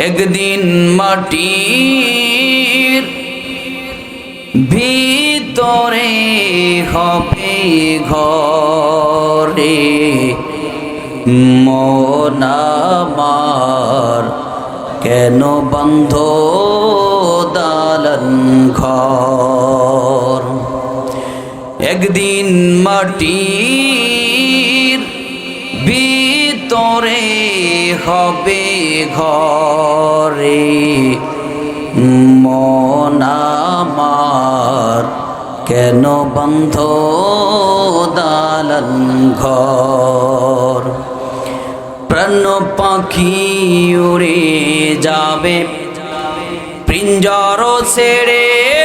একদিন মাটির ভিতরে হবে ঘরে মনামার কেন বন্ধ দালন ঘর? একদিন মাটির ভিতরে হবে ঘরে মনামার কেন বন্ধ দালন ঘর? প্রাণ পাখি উড়ে যাবে পিঞ্জর ছেড়ে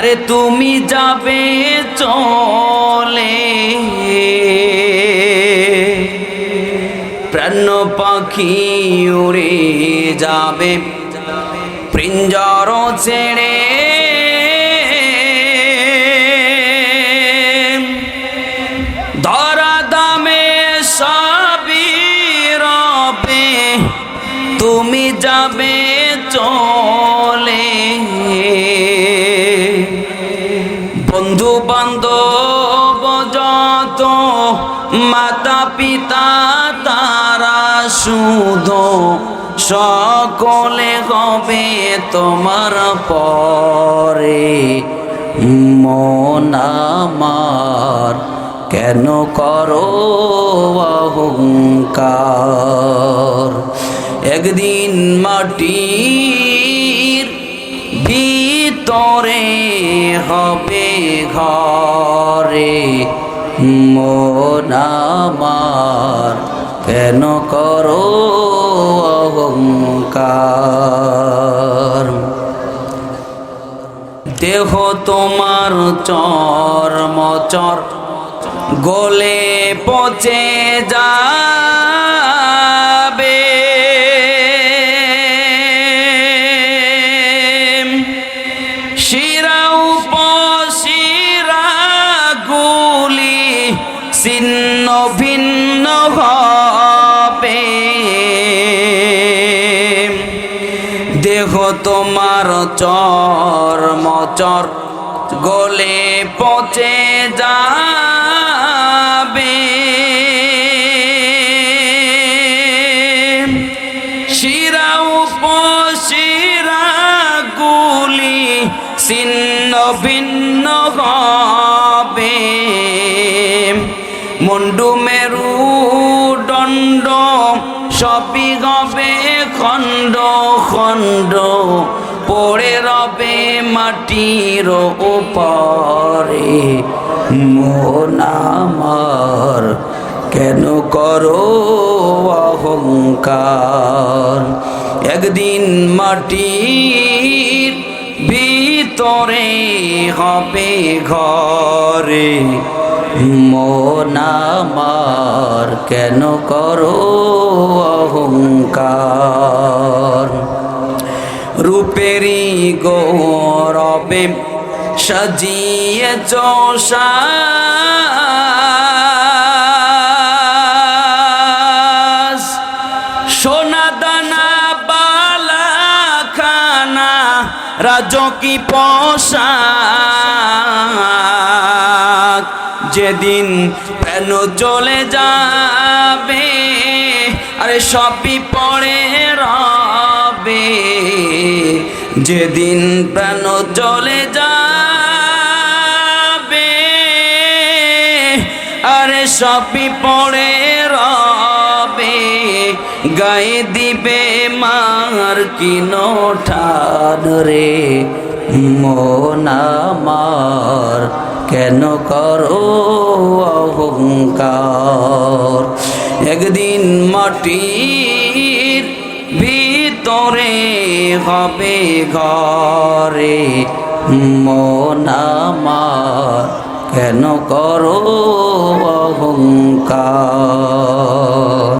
আরে তুমি যাবে চলে। প্রাণ পাখি উড়ে যাবে পিঞ্জর ছেড়ে। ধরা দামে সাবিরবে তুমি যাবে মাতা পিতা তারা শুধু সকলে হবে তোমার পরে। মন আমার কেন করো অহংকার? একদিন মাটির ভিতরে হবে ঘরে। মন আমার কেন করো অহংকার? দেহ তোমার চর মচর গলে পচে যাবে ছিন্ন ভিন্ন হবে দেহ তোমার চর মচর গলে পচে যাবে। শিরা গুলি ছিন্ন ভিন্ন হবে মুন্ডু মেরু দণ্ড সবই গবে খণ্ড খণ্ড। পড়ে রবে মাটির উপরে মন আমার কেন করো অহংকার? একদিন মাটির ভিতরে হবে ঘরে। মন আমার কেন করো অহংকার? রূপেরই গৌরবে সাজিয়ে চষা রাজকি পোশাক। যেদিন প্যান চলে যাবে, আরে সবই পড়ে রবে। যেদিন প্রাণ চলে যাবে, আরে সবই পড়ে রবে। গায়ে দিবে মার কিনো ঠান রে, মন আমার কেন করো অহংকার? একদিন মাটির ভিতরে হবে ঘরে মন কেন করো অহংকার?